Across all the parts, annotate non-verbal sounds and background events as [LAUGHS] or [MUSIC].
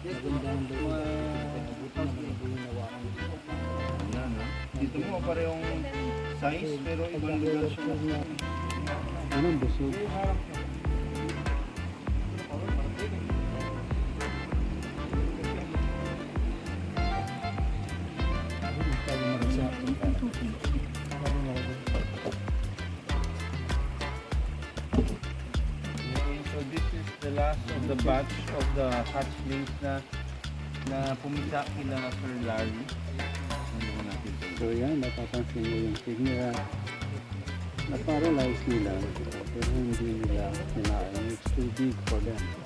Magandang daw. Yan, no? Dito mo parehong size pero ibang lugar siya. Ano, busog. Okay, the last of the batch of the hatchlings na na pumita kila Sir Larry. Ano mo natin? So yan, napapansin mo yung tigna na paralyze nila pero hindi nila kinain. It's too big for them.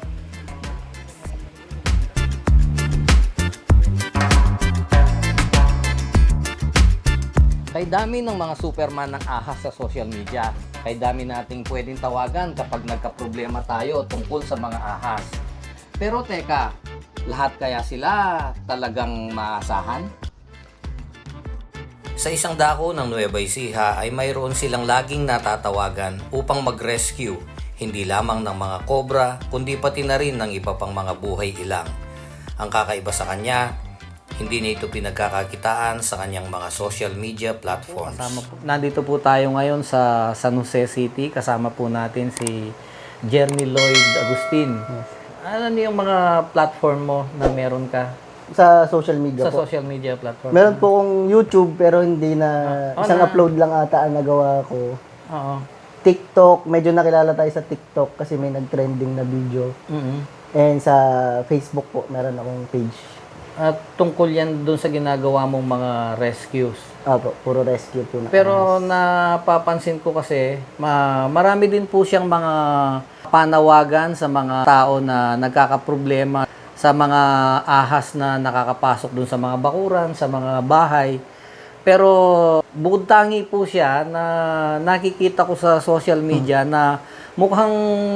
Kay dami ng mga superman ng ahas sa social media. Kay dami nating pwedeng tawagan kapag nagka-problema tayo tungkol sa mga ahas. Pero teka, lahat kaya sila talagang maasahan? Sa isang dako ng Nueva Ecija ay mayroon silang laging natatawagan upang mag-rescue hindi lamang ng mga kobra kundi pati na rin ng iba pang mga buhay ilang. Ang kakaiba sa kanya, hindi niya ito pinagkakakitaan sa kanyang mga social media platforms. Kasama po, nandito po tayo ngayon sa San Jose City. Kasama po natin si Jeremy Lloyd Agustin. Ano yung mga platform mo na meron ka sa social media sa po. social media platform? Meron po akong YouTube pero hindi na Ah, isang na- upload lang ata ang nagawa ko. Oo. TikTok, medyo nakilala tayo sa TikTok kasi may nag-trending na video. Mhm. And sa Facebook po, meron akong page. At tungkol yan doon sa ginagawa mong mga rescues. Apo, puro rescue po na. Pero napapansin ko kasi, ma- marami din po siyang mga panawagan sa mga tao na nagkakaproblema sa mga ahas na nakakapasok dun sa mga bakuran, sa mga bahay. Pero bukod tangi po siya na nakikita ko sa social media na mukhang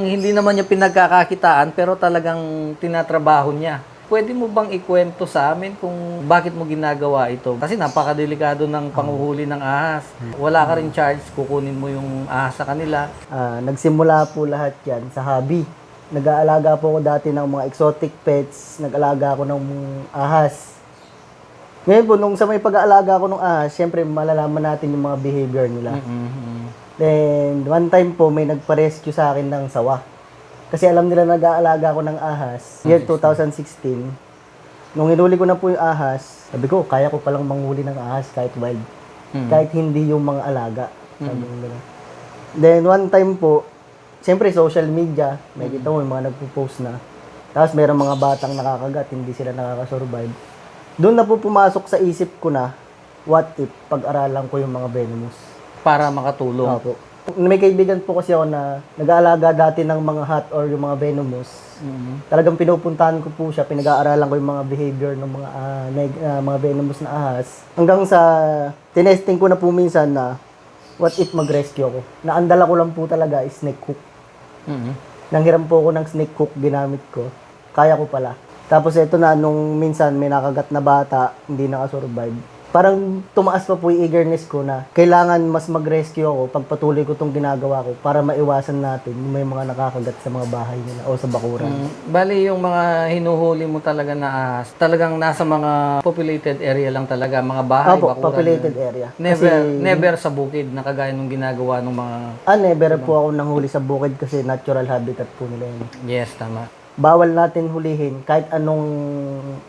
hindi naman niya pinagkakakitaan pero talagang tinatrabaho niya. Pwede mo bang ikwento sa amin kung bakit mo ginagawa ito? Kasi napakadelikado ng panguhuli ng ahas. Wala ka rin charge, kukunin mo yung ahas sa kanila. Ah, nagsimula po lahat yan sa hobby. Nag-aalaga po ako dati ng mga exotic pets. Nag-alaga ako ng ahas. Ngayon po, nung sa may pag-aalaga ko ng ahas, syempre malalaman natin yung mga behavior nila. Then, one time po, may nagpa-rescue sa akin ng sawa. Kasi alam nila nag-aalaga ako ng ahas. Year 2016. Nung hinuli ko na po yung ahas, sabi ko, kaya ko palang manghuli ng ahas kahit wild. Kahit hindi yung mga alaga. Sabi ko gano'n. Then, one time po, siyempre social media, may kita mo, yung mga nagpo-post na. Tapos, mayroong mga batang nakakagat, hindi sila nakakasurvive. Doon na po pumasok sa isip ko na, what if pag-aralan ko yung mga venomous. Para makatulong. Opo. May kaibigan po kasi ako na nag-aalaga dati ng mga hot or yung mga venomous. Talagang pinupuntahan ko po siya, pinag-aaralan ko yung mga behavior ng mga ah, neg- ah, mga venomous na ahas. Hanggang sa tinesting ko na po minsan na what if mag-rescue ako. Naandala ko lang po talaga is snake hook. Mhm. Nanghiram po ako ng snake hook ginamit ko. Kaya ko pala. Tapos ito na, nung minsan may nakagat na bata, hindi nakasurvive. Parang tumaas pa po yung eagerness ko na kailangan mas mag-rescue ako pagpatuloy ko itong ginagawa ko para maiwasan natin yung may mga nakakagat sa mga bahay nila o sa bakuran. Mm, Bali, yung mga hinuhuli mo talaga na ahas, talagang nasa mga populated area lang talaga, mga bahay, Opo, bakuran. populated area. Never, Kasi, never sa bukid na kagaya nung ginagawa ng mga... ah, never po ako nanghuli sa bukid kasi natural habitat po nila yun. Yes, tama. Bawal natin hulihin kahit anong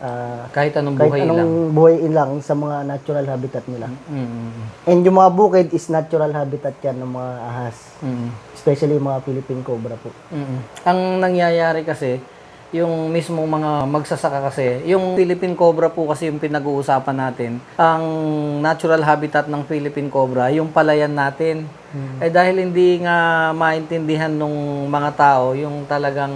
ah, Kahit anong kahit buhay anong lang. buhay lang sa mga natural habitat nila. Mm, And yung mga bukid is natural habitat yan ng mga ahas. mm, Especially yung mga Philippine cobra po. mm. Ang nangyayari kasi, yung mismong mga magsasaka kasi, yung Philippine Cobra po kasi yung pinag-uusapan natin, ang natural habitat ng Philippine Cobra, yung palayan natin. Eh dahil hindi nga maintindihan nung mga tao, yung talagang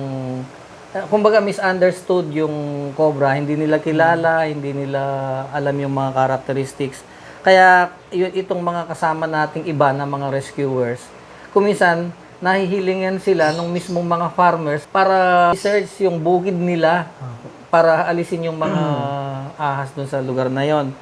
kumbaga misunderstood yung cobra, hindi nila kilala, hindi nila alam yung mga characteristics. Kaya yun, itong mga kasama nating iba na mga rescuers, kuminsan nahihilingan sila ng mismong mga farmers para search yung bukid nila para alisin yung mga [CLEARS THROAT] ahas dun sa lugar na yon.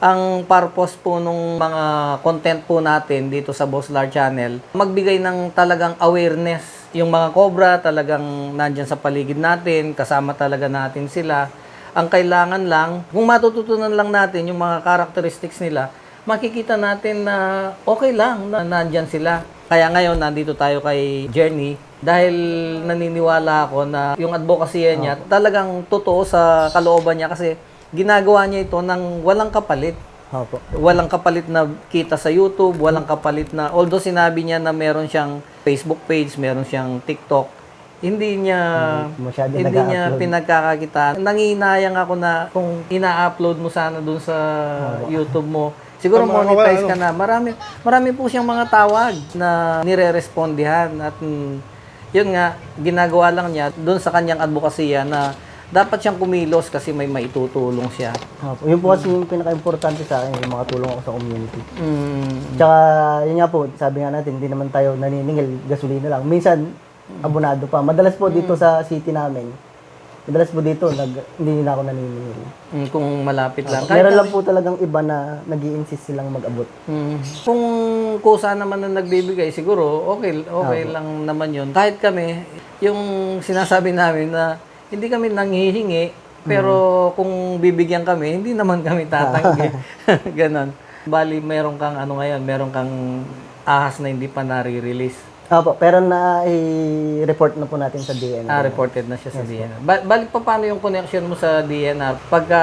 Ang purpose po nung mga content po natin dito sa Boss Lar Channel, magbigay ng talagang awareness yung mga cobra talagang nandyan sa paligid natin, kasama talaga natin sila. Ang kailangan lang, kung matututunan lang natin yung mga characteristics nila, makikita natin na okay lang na nandyan sila. Kaya ngayon, nandito tayo kay Jenny dahil naniniwala ako na yung advocacy niya talagang totoo sa kalooban niya kasi ginagawa niya ito ng walang kapalit. Opo. Walang kapalit na kita sa YouTube, walang kapalit na, although sinabi niya na meron siyang Facebook page, meron siyang TikTok, hindi niya Hindi masyado hindi niya pinagkakakita. Nanginayang ako na kung ina-upload mo sana dun sa YouTube mo, siguro Tama, monetize ka na. Marami marami po siyang mga tawag na nire-respondihan at mm, yun nga ginagawa lang niya doon sa kanyang advokasya na dapat siyang kumilos kasi may maitutulong siya. Opo. Yun po kasi yung pinaka-importante sa akin, yung mga tulong ako sa community. Mm, Tsaka, yun nga po, sabi nga natin, hindi naman tayo naniningil, gasolina lang. Minsan, abonado pa. Madalas po dito sa city namin, madalas po dito, nag, hindi na ako naniningil. mm, kung malapit lang. Meron lang po talagang iba na nag insist silang mag-abot. Mm. Kung kusa naman na nagbibigay, siguro okay okay lang naman 'yun. Kahit kami, yung sinasabi namin na hindi kami nanghihingi, pero kung bibigyan kami, hindi naman kami tatanggi. [LAUGHS] [LAUGHS] Ganon. Bali, meron kang ano ngayon, meron kang ahas na hindi pa nare-release. Opo, pero na-report na po natin sa DNR. Ah, reported na siya sa DNR. Ba- balik pa paano yung connection mo sa DNR? Pagka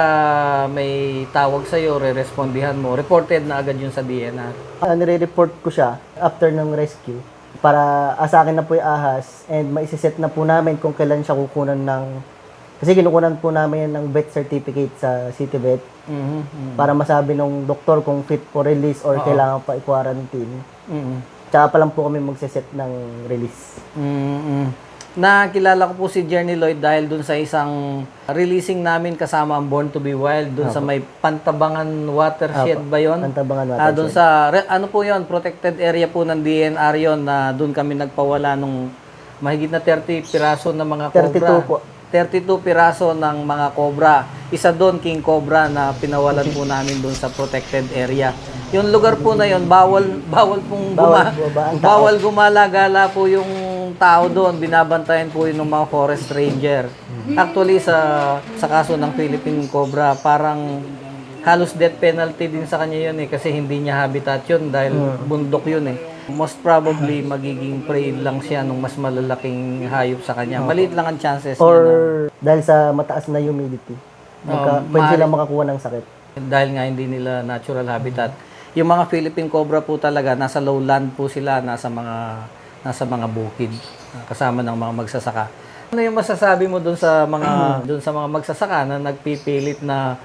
may tawag sa'yo, re-respondihan mo, reported na agad yun sa DNR. Uh, nire-report ko siya after ng rescue para asakin na po yung ahas and maisiset na po namin kung kailan siya kukunan ng kasi kinukunan po namin ng vet certificate sa City Vet Mhm. para masabi nung doktor kung fit for release or kailangan pa i-quarantine. Mhm. Tsaka pa lang po kami magsiset ng release. mm Nakilala ko po si Jerny Lloyd dahil dun sa isang releasing namin kasama ang Born to be Wild dun sa may Pantabangan Watershed ba yon? Pantabangan Ah, doon sa re- ano po 'yon, protected area po ng DNR 'yon na doon kami nagpawala nung mahigit na 30 piraso ng mga cobra. 32 po. 32 piraso ng mga cobra. Isa doon king cobra na pinawalan po namin doon sa protected area. Yung lugar po na 'yon, bawal bawal pong Bawal guma- tao. bawal gumala-gala po yung tao doon. Binabantayan po yun ng mga forest ranger. Actually sa sa kaso ng Philippine cobra, parang halos death penalty din sa kanya yun eh kasi hindi niya habitat yun dahil bundok yun eh. Most probably magiging prey lang siya ng mas malalaking hayop sa kanya. Maliit lang ang chances Or niya dahil sa mataas na humidity. Magka, Um, pwede maaari- silang makakuha ng sakit. na dahil nga hindi nila natural habitat. Yung mga Philippine cobra po talaga nasa lowland po sila, nasa mga nasa mga bukid ah, kasama ng mga magsasaka. Ano yung masasabi mo doon sa mga [CLEARS THROAT] doon sa mga magsasaka na nagpipilit na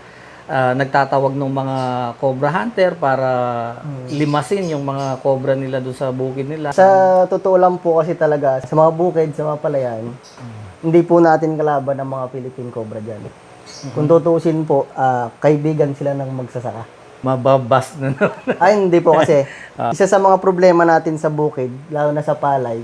ah, nagtatawag ng mga cobra hunter para limasin yung mga cobra nila doon sa bukid nila? Sa totoo lang po kasi talaga, sa mga bukid, sa mga palayan, hindi po natin kalaban ang mga Philippine Cobra dyan. Kung tutuusin po, ah, kaibigan sila ng magsasaka. Mababas na naman. Ay, hindi po kasi. [LAUGHS] Isa sa mga problema natin sa bukid, lalo na sa palay,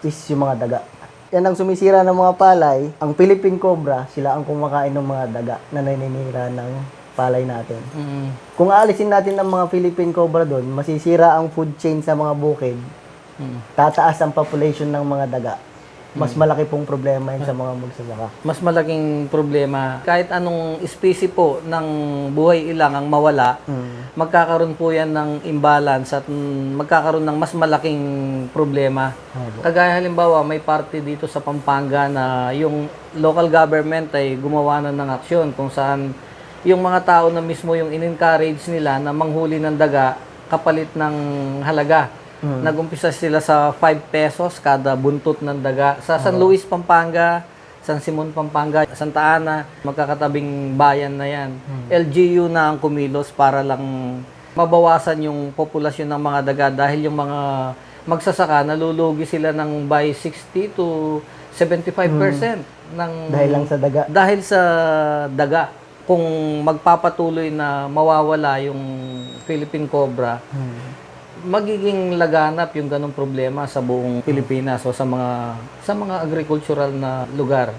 is yung mga daga. Yan ang sumisira ng mga palay. Ang Philippine Cobra, sila ang kumakain ng mga daga na naninira ng palay natin. Mm. Kung aalisin natin ang mga Philippine Cobra doon, masisira ang food chain sa mga bukid. Mm. Tataas ang population ng mga daga. Mas malaki pong problema yun sa mga magsasaka. mas malaking problema. Kahit anong species po ng buhay ilang ang mawala, Hmm. magkakaroon po yan ng imbalance at mm, magkakaroon ng mas malaking problema. Opo. Kagaya halimbawa, may party dito sa Pampanga na yung local government ay gumawa na ng aksyon kung saan yung mga tao na mismo yung in-encourage nila na manghuli ng daga kapalit ng halaga. Nagumpisa sila sa 5 pesos kada buntot ng daga. Sa San Luis, Pampanga, San Simon, Pampanga, Santa Ana, magkakatabing bayan na yan. LGU na ang kumilos para lang mabawasan yung populasyon ng mga daga dahil yung mga magsasaka, nalulugi sila ng by 60 to 75% ng Dahil lang sa daga. dahil sa daga kung magpapatuloy na mawawala yung Philippine cobra magiging laganap yung ganong problema sa buong Pilipinas o sa mga sa mga agricultural na lugar.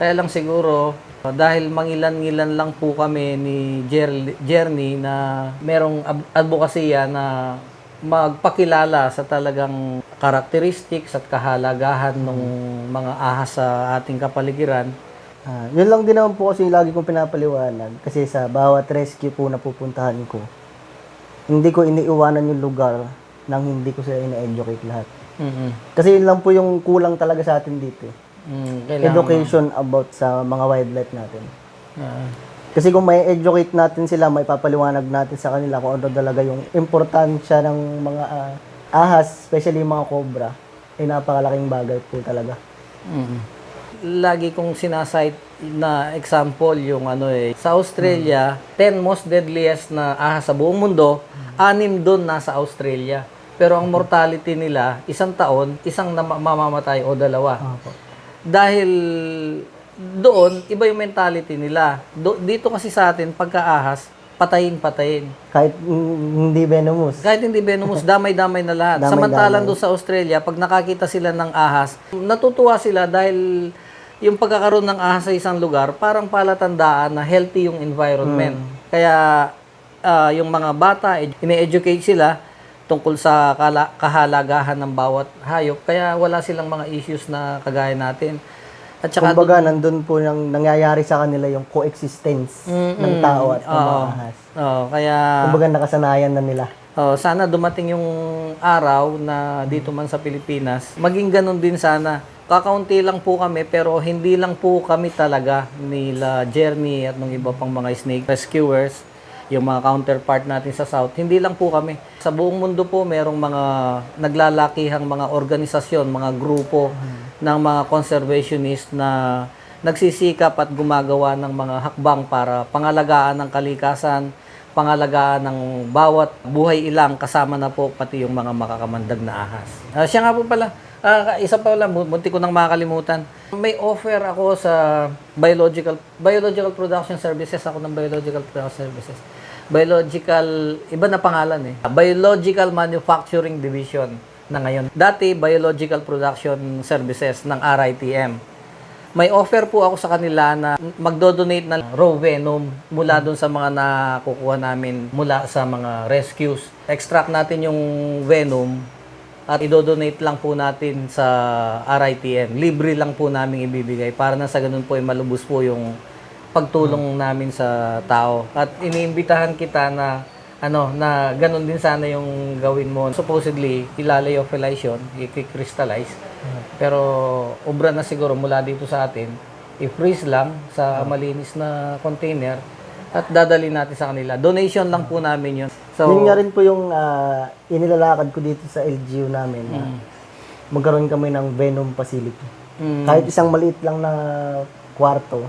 Kaya lang siguro uh, dahil mangilan-ngilan lang po kami ni Jer- Jerny na merong advokasya na magpakilala sa talagang characteristics at kahalagahan ng mga ahas sa ating kapaligiran. Ah, yun lang din naman po kasi lagi kong pinapaliwanag. Kasi sa bawat rescue po na pupuntahan ko, hindi ko iniiwanan yung lugar nang hindi ko sila ina-educate lahat. mm Kasi yun lang po yung kulang talaga sa atin dito. eh. Mm, kailangan- Education about sa mga wildlife natin. Ah, Kasi kung may educate natin sila, may papaliwanag natin sa kanila kung ano talaga yung importansya ng mga ah, ahas, especially yung mga cobra, ay napakalaking bagay po talaga. mm. Lagi kong sinasite na example yung ano eh, sa Australia, 10 most deadliest na ahas sa buong mundo, anim doon nasa Australia. Pero ang mortality nila, isang taon, isang na mamamatay o dalawa. Opo. Dahil doon, iba yung mentality nila. Do- dito kasi sa atin, pagkaahas, patayin-patayin. Kahit mm, hindi venomous. Kahit hindi venomous, damay-damay na lahat. [LAUGHS] Damay-damay. Samantalang doon sa Australia, pag nakakita sila ng ahas, natutuwa sila dahil yung pagkakaroon ng ahas sa isang lugar, parang palatandaan na healthy yung environment. Kaya ah, yung mga bata, ed- ine-educate sila tungkol sa kala- kahalagahan ng bawat hayop. Kaya wala silang mga issues na kagaya natin. At saka Kumbaga, nandun po yung nangyayari sa kanila yung coexistence ng tao at ng mga Oo. ahas. Oh, kaya Kumbaga, nakasanayan na nila. Oh, sana dumating yung araw na dito man sa Pilipinas, maging ganun din sana. Kakaunti lang po kami pero hindi lang po kami talaga nila Jeremy at ng iba pang mga snake rescuers, yung mga counterpart natin sa South, hindi lang po kami. Sa buong mundo po merong mga naglalakihang mga organisasyon, mga grupo ng mga conservationist na nagsisikap at gumagawa ng mga hakbang para pangalagaan ng kalikasan, pangalagaan ng bawat buhay ilang kasama na po pati yung mga makakamandag na ahas. Ah, siya nga po pala, ah, isa pa mu- munti ko nang makakalimutan. May offer ako sa biological biological production services, ako ng biological production services. Biological, iba na pangalan eh. Biological Manufacturing Division na ngayon. Dati, Biological Production Services ng RITM may offer po ako sa kanila na magdo-donate na raw venom mula doon sa mga nakukuha namin mula sa mga rescues. Extract natin yung venom at idodonate lang po natin sa RITM. Libre lang po namin ibibigay para na sa ganun po ay malubos po yung pagtulong namin sa tao. At iniimbitahan kita na ano na ganun din sana yung gawin mo. Supposedly, ilalyophilize yun, i-crystallize. Pero obra na siguro mula dito sa atin, i-freeze lang sa malinis na container at dadali natin sa kanila. Donation lang po namin yun. So, Yun nga rin po yung ah, inilalakad ko dito sa LGU namin. na magkaroon kami ng venom facility. mm, Kahit isang maliit lang na kwarto,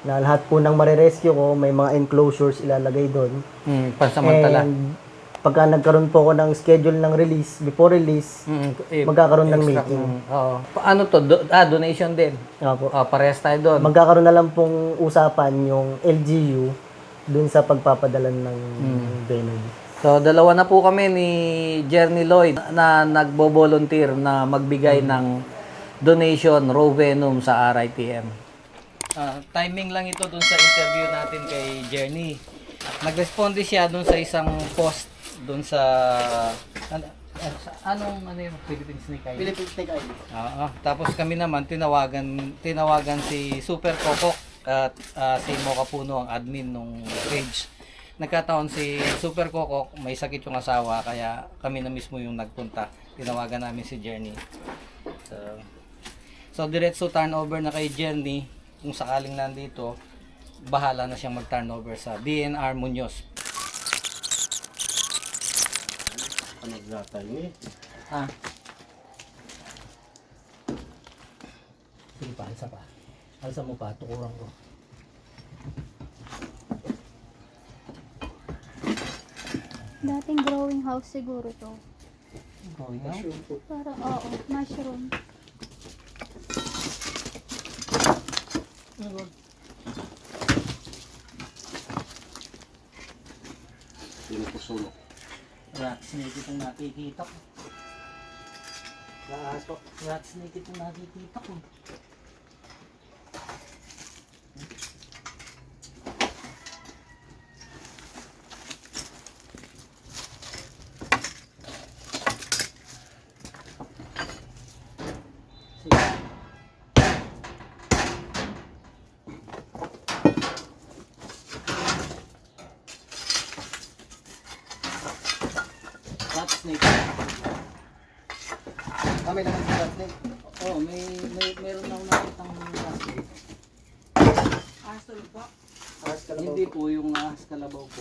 na lahat po ng marirescue ko, may mga enclosures ilalagay doon. mm, pansamantala. And pagka nagkaroon po ako ng schedule ng release, before release, Mm, eh, magkakaroon ng meeting. ng- oo. Paano to? Do- ah, donation din. Opo. Ah, parehas tayo doon. Magkakaroon na lang pong usapan yung LGU dun sa pagpapadala ng venom. So, dalawa na po kami ni Jerny Lloyd na nagbo-volunteer na magbigay ng donation raw venom sa RITM. Ah, timing lang ito dun sa interview natin kay Jerny. Nag-responde siya dun sa isang post dun sa ano, ah, sa- anong ano yung Philippine Snake Eye? Philippine Snake Eye. Oo. Tapos kami naman tinawagan tinawagan si Super Kokok at ah, si Mocha Puno ang admin nung page. Nagkataon si Super Kokok may sakit yung asawa kaya kami na mismo yung nagpunta. Tinawagan namin si Jenny. So, so diretso turnover na kay Jenny kung sakaling nandito bahala na siyang mag-turnover sa DNR Munoz. Ah. Sige pa, alsa pa. Alsa mo pa, tukuran ko. Dating growing house siguro to. Going out. Para, oo, mushroom. Rat snake itong nakikita ko. Rat snake itong nakikita ko. snake. Kami naman sa rat snake. Oh, may, may meron na ako nakitang rat snake. Ahas kalabaw. Hindi po yung ahas kalabaw po.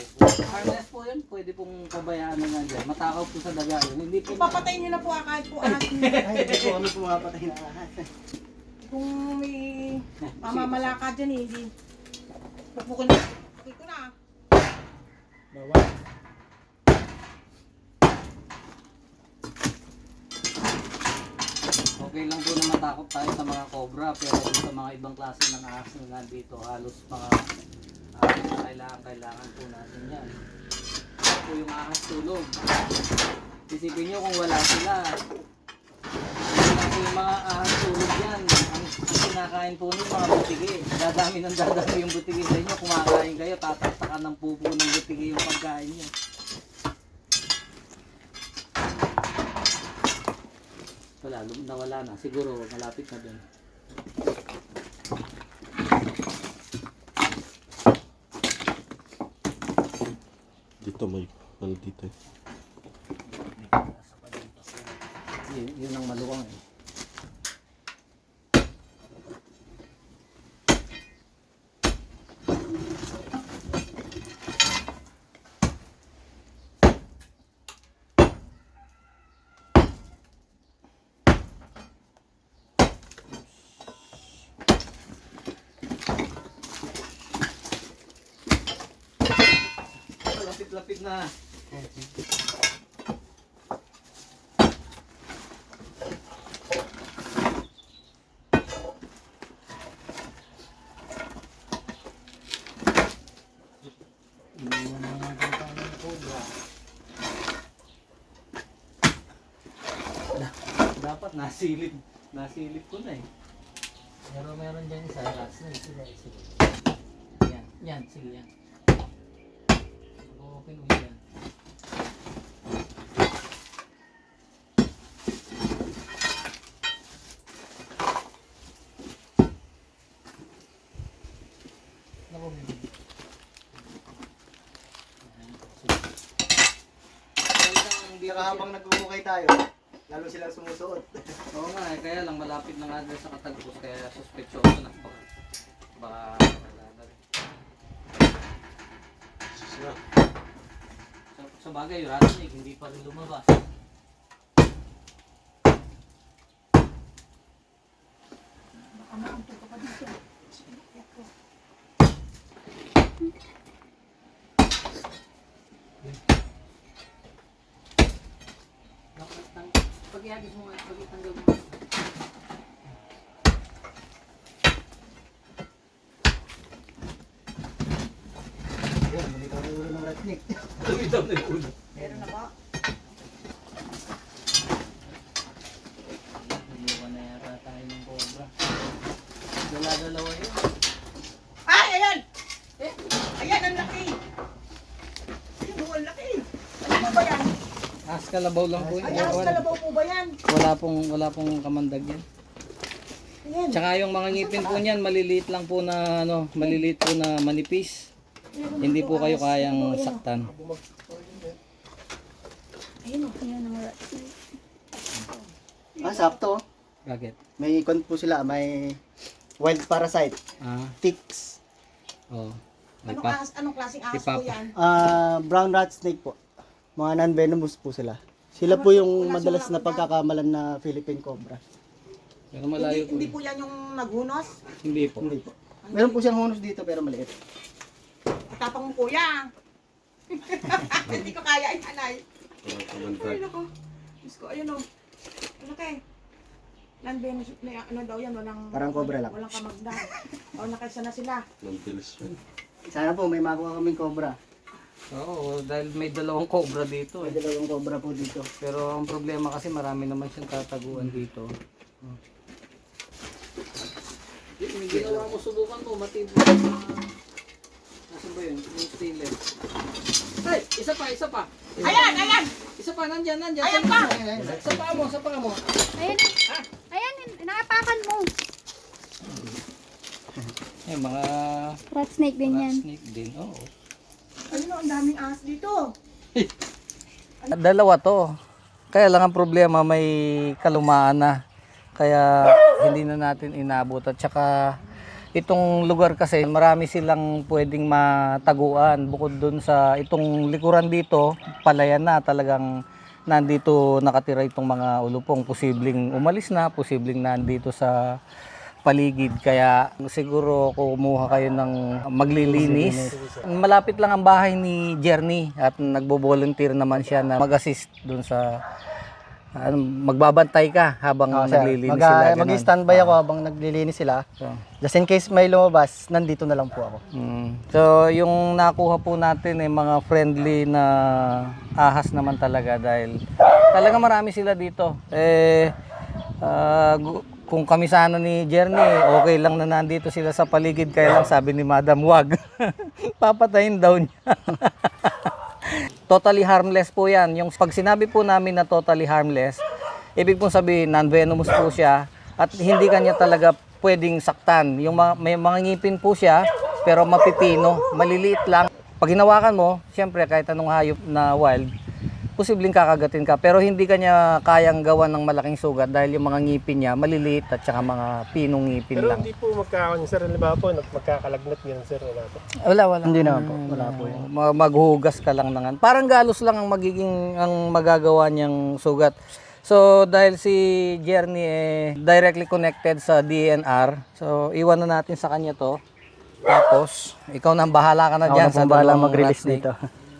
Harness po yun, pwede pong pabayaan na nga dyan. Matakaw po sa daga yun. Hindi po Papatayin nyo na po ah, kahit po ahas. [LAUGHS] Ay, hindi po kami pumapatay na ahas. Kung may pamamalakad dyan eh, hindi. Pupukin na. Pupukin ko na. Bawal. Okay lang po na matakot tayo sa mga cobra pero sa mga ibang klase ng ahas na nandito halos mga kailangan, kailangan po natin yan. Ito yung ahas tulog. Isipin nyo kung wala sila. Wala po yung mga ahas tulog yan. Ang, ang kinakain po nyo mga butigi. Dadami ng dadami yung butigi sa inyo. Kumakain kayo, tataktakan ng pupo ng butigi yung pagkain nyo. Wala, nawala na. Siguro malapit na dun. Dito may ano dito eh. Yun, yun ang maluwang eh. Lapit-lapit na. Iniwan na natin tayo ng cobra. Da- dapat nasilip. Nasilip ko na eh. Pero meron dyan isa. Rats na. Sige, sige. Yan. Yan. Sige yan. Okay mo yan. Naku, may- Yan. Sige. Talagang hindi Saka ko habang nagkukukay tayo, lalo silang sumusuot. [LAUGHS] Oo nga eh, kaya lang malapit na nga din sa katagpos kaya suspetsyoso na baka baka wala na rin. Sa, sa bagay, yung rattlesnake hindi pa rin lumabas. Pag-iagis mo nga, pag-itanggal mo. Ayun, bumitaw na ulo ng rat snake. [LAUGHS] Lumitaw na yung ulo. Meron na ba? Niliwan na yata tayo ng cobra. Dala-dalawa yun. Ay, ayan! Eh, ayan, ang laki! Ayun, oh, ang laki! Ano po ba yan? As kalabaw lang po Ay, ahas Wala, kalabaw po ba yan? wala pong wala pong kamandag yan. Ayan. Tsaka yung mga ngipin po niyan maliliit lang po na ano, maliliit po na manipis. Hindi po kayo kayang saktan. Ayun, oh. Ayan ang rat snake. Ah, sakto. Bakit? May kon po sila, may wild parasite, Ah, ticks. oh. Anong, ahas, anong klaseng ahas po yan? Ah, brown rat snake po. Mga non-venomous po sila. Sila po yung madalas na pagkakamalan na Philippine cobra. Pero malayo Hindi, po. hindi po yan yung naghunos? Hindi po. Hindi po. Meron po siyang hunos dito pero maliit. Tapang mo kuya. [LAUGHS] Hindi ko kaya ay anay. Kamandag. Ay, nako. Diyos ko, ayun o. Ano kay? Non-venus, may ano daw yan, walang... Parang cobra lang. Walang kamagdan. o, nakaisa na sila. Nandilis yun. Sana po may makuha kaming cobra. Oo, dahil may dalawang cobra dito May eh. dalawang cobra po dito. Pero ang problema kasi marami naman siyang tataguan dito. Yung ginawa mo, subukan mo, matibay na... Nasaan ba yun? Yung stainless. Ay, isa pa, isa pa. Ayan, ayan! Isa pa, nandyan, nandyan. Ayan Sa- pa! Sa paa mo, sa paa mo. Ayan. Ayan, nakapakan mo. Yung mga Rat snake din yan. snake din, oo. Ayun o, ang daming ahas dito. Dalawa to. Kaya lang ang problema may kalumaan na. Kaya hindi na natin inabot at saka itong lugar kasi marami silang pwedeng mataguan bukod dun sa itong likuran dito, palayan na talagang nandito nakatira itong mga ulupong posibleng umalis na, posibleng nandito sa paligid kaya siguro kumuha kayo ng maglilinis. Malapit lang ang bahay ni Jerny at nagbo-volunteer naman siya na mag-assist dun sa ano, magbabantay ka habang Oh, sir. naglilinis Mag- sila. ganun. Mag-standby ako habang naglilinis sila. So, Just in case may lumabas, nandito na lang po ako. mm. so, yung nakuha po natin ay mga friendly na ahas naman talaga dahil talaga marami sila dito. Eh, ah, gu- kung kami sana ni Jerny, okay lang na nandito sila sa paligid. Kaya lang sabi ni Madam, wag. [LAUGHS] Papatayin daw niya. [LAUGHS] totally harmless po yan. Yung pag sinabi po namin na totally harmless, ibig pong sabihin non-venomous po siya at hindi kanya talaga pwedeng saktan. Yung mga, may mga ngipin po siya pero mapipino, maliliit lang. Pag hinawakan mo, siyempre kahit anong hayop na wild, posibleng kakagatin ka pero hindi kanya kayang gawan ng malaking sugat dahil yung mga ngipin niya maliliit at saka mga pinong ngipin Pero lang. hindi po magkakaon, sir. Halimbawa po, nag- magkakalagnat ganun, sir. Wala po. Wala, wala. Hindi naman po. Wala po yun. Ma- maghuhugas ka lang nangan. Parang galos lang ang magiging ang magagawa niyang sugat. So dahil si Jerny eh, directly connected sa DNR, so iwan na natin sa kanya to. Tapos ikaw na ang bahala ka na Ako diyan na pong bahala dalawang mag-release dito.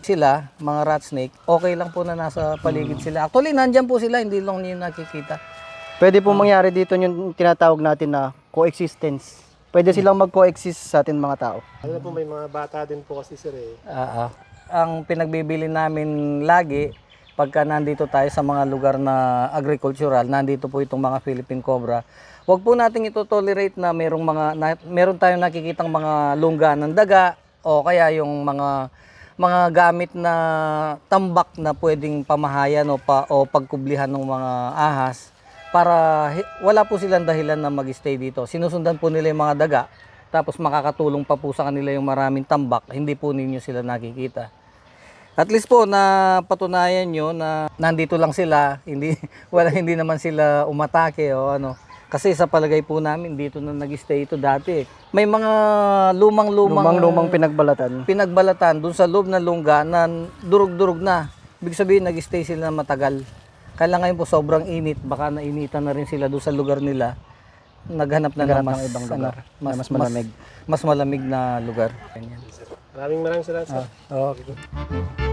Sila, mga rat snake, okay lang po na nasa paligid sila. Actually, nandyan po sila, hindi lang niyo nakikita. Pwede po mangyari dito yung tinatawag natin na coexistence. Pwede silang mag-coexist sa atin mga tao. Ano po, may mga bata din po kasi, sir, eh. Oo. Ang pinagbibili namin lagi, pagka nandito tayo sa mga lugar na agricultural, nandito po itong mga Philippine Cobra, Huwag po nating ito tolerate na merong mga na, meron tayong nakikitang mga lungga ng daga o kaya yung mga mga gamit na tambak na pwedeng pamahayan o pa o pagkublihan ng mga ahas para wala po silang dahilan na mag-stay dito. Sinusundan po nila yung mga daga tapos makakatulong pa po sa kanila yung maraming tambak, hindi po ninyo sila nakikita. At least po na patunayan nyo na nandito lang sila, hindi [LAUGHS] wala hindi naman sila umatake o ano. Kasi sa palagay po namin dito na nag-stay ito dati. May mga lumang-lumang Lumang-lumang pinagbalatan. pinagbalatan dun sa loob ng lungga na durug-durug na. Ibig sabihin nag-stay sila na matagal. Kaya lang ngayon po sobrang init, baka nainitan na rin sila doon sa lugar nila. Naghanap na Naghanap ng mas, ng ibang lugar ano, na mas malamig. Mas, malamig na lugar. Ganyan. Maraming maraming salamat, sir. Ah, okay.